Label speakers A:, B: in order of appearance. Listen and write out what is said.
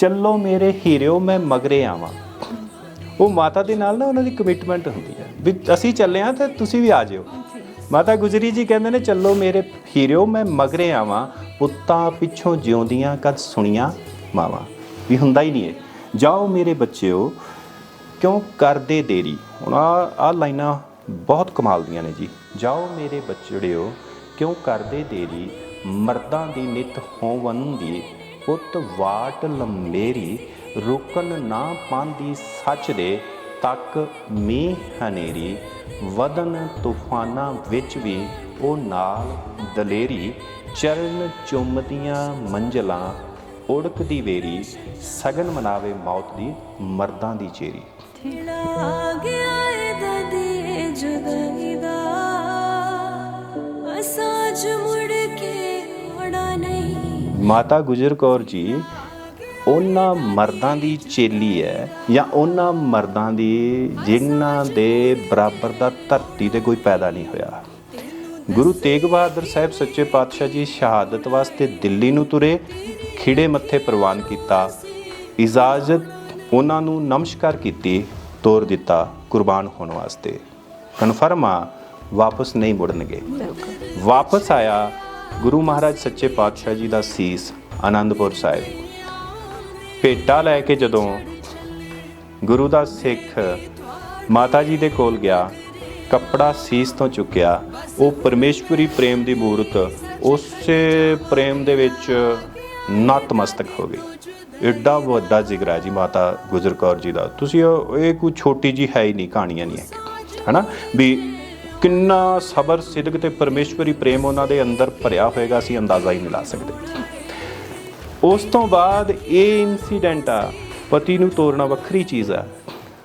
A: ਚੱਲੋ ਮੇਰੇ ਹੀਰਿਓ, ਮੈਂ ਮਗਰੇ ਆਵਾਂ। ਉਹ ਮਾਤਾ ਦੇ ਨਾਲ ਨਾ ਉਹਨਾਂ ਦੀ ਕਮਿਟਮੈਂਟ ਹੁੰਦੀ ਹੈ ਵੀ ਅਸੀਂ ਚੱਲੇ ਆ ਤੇ ਤੁਸੀਂ ਵੀ ਆ ਜਿਓ। ਮਾਤਾ ਗੁਜਰੀ ਜੀ ਕਹਿੰਦੇ ਨੇ, ਚੱਲੋ ਮੇਰੇ ਹੀਰਿਓ, ਮੈਂ ਮਗਰੇ ਆਵਾਂ, ਪੁੱਤਾਂ ਪਿੱਛੋਂ ਜਿਉਂਦੀਆਂ ਕਦ ਸੁਣੀਆਂ ਮਾਵਾਂ। ਵੀ ਹੁੰਦਾ ਹੀ ਨਹੀਂ ਹੈ ਜਾਓ ਮੇਰੇ ਬੱਚਿਓ, ਕਿਉਂ ਕਰਦੇ ਦੇਰੀ? ਹੁਣ ਆ ਆ ਲਾਈਨਾਂ ਬਹੁਤ ਕਮਾਲ ਦੀਆਂ ਨੇ ਜੀ। ਜਾਓ ਮੇਰੇ ਬੱਚੜਿਓ ਕਿਉਂ ਕਰਦੇ ਦੇਰੀ? ਮਰਦਾਂ ਦੀ ਨਿਤ ਹੋਵਨ ਦੀ ਪੁੱਤ ਵਾਟ ਲੰਮੇਰੀ ਰੁਕਨ ਨਾ ਪਾਂਦੀ ਸੱਚ ਦੇ, ਤੱਕ ਮੀਂਹ ਹਨੇਰੀ ਵਦਨ ਤੂਫਾਨਾਂ ਵਿੱਚ ਵੀ ਉਹ ਨਾਲ ਦਲੇਰੀ, ਚਰਨ ਚੁੰਮਦੀਆਂ ਮੰਜ਼ਲਾਂ, ਉੜਕਦੀ ਵੇਰੀ, ਸਗਨ ਮਨਾਵੇ ਮੌਤ ਦੀ ਮਰਦਾਂ ਦੀ ਚੇਰੀ।
B: ਥਿੜਾ ਗਿਆ ਏ ਦਦੀ ਜੁਦਾਈ ਦਾ ਅਸਾਜ ਮੁੜ ਕੇ ਹੋਣਾ ਨਹੀਂ।
A: ਮਾਤਾ ਗੁਜਰ ਕੌਰ ਜੀ ਉਹਨਾਂ ਮਰਦਾਂ ਦੀ ਚੇਲੀ ਹੈ ਜਾਂ ਉਹਨਾਂ ਮਰਦਾਂ ਦੀ ਜਿਨ੍ਹਾਂ ਦੇ ਬਰਾਬਰ ਦਾ ਧਰਤੀ ਤੇ ਕੋਈ ਪੈਦਾ ਨਹੀਂ ਹੋਇਆ। ਗੁਰੂ ਤੇਗ ਬਹਾਦਰ ਸਾਹਿਬ ਸੱਚੇ ਪਾਤਸ਼ਾਹ ਜੀ ਸ਼ਹਾਦਤ ਵਾਸਤੇ ਦਿੱਲੀ ਨੂੰ ਤੁਰੇ ਖਿੜੇ ਮੱਥੇ ਪ੍ਰਵਾਨ ਕੀਤਾ ਇਜਾਜ਼ਤ ਉਹਨਾਂ ਨੂੰ ਨਮਸਕਾਰ ਕੀਤੀ ਤੋਰ ਦਿੱਤਾ ਕੁਰਬਾਨ ਹੋਣ ਵਾਸਤੇ। ਕਨਫਰਮ ਆ ਵਾਪਸ ਨਹੀਂ ਮੁੜਨਗੇ। ਵਾਪਸ ਆਇਆ ਗੁਰੂ ਮਹਾਰਾਜ ਸੱਚੇ ਪਾਤਸ਼ਾਹ ਜੀ ਦਾ ਸੀਸ ਆਨੰਦਪੁਰ ਸਾਹਿਬ। ਭੇਟਾ ਲੈ ਕੇ ਜਦੋਂ ਗੁਰੂ ਦਾ ਸਿੱਖ ਮਾਤਾ ਜੀ ਦੇ ਕੋਲ ਗਿਆ, ਕੱਪੜਾ ਸੀਸ ਤੋਂ ਚੁੱਕਿਆ, ਉਹ ਪਰਮੇਸ਼ਵਰੀ ਪ੍ਰੇਮ ਦੀ ਮੂਰਤ ਉਸੇ ਪ੍ਰੇਮ ਦੇ ਵਿੱਚ ਨਤਮਸਤਕ ਹੋ ਗਈ। ਐਡਾ ਵੱਡਾ ਜ਼ਿਗਰਾ ਜੀ ਮਾਤਾ ਗੁਜਰ ਕੌਰ ਜੀ ਦਾ। ਤੁਸੀਂ ਇਹ ਕੋਈ ਛੋਟੀ ਜੀ ਹੈ ਹੀ ਨਹੀਂ, ਕਹਾਣੀਆਂ ਨਹੀਂ ਹੈ ਹਨਾ? ਵੀ ਕਿੰਨਾ ਸਬਰ, ਸਿਦਕ ਤੇ ਪਰਮੇਸ਼ਵਰੀ ਪ੍ਰੇਮ ਉਹਨਾਂ ਦੇ ਅੰਦਰ ਭਰਿਆ ਹੋਏਗਾ, ਅਸੀਂ ਅੰਦਾਜ਼ਾ ਹੀ ਨਹੀਂ ਲਾ ਸਕਦੇ। ਉਸ ਤੋਂ ਬਾਅਦ ਇਹ ਇਨਸੀਡੈਂਟ ਆ, ਪਤੀ ਨੂੰ ਤੋੜਨਾ ਵੱਖਰੀ ਚੀਜ਼ ਆ।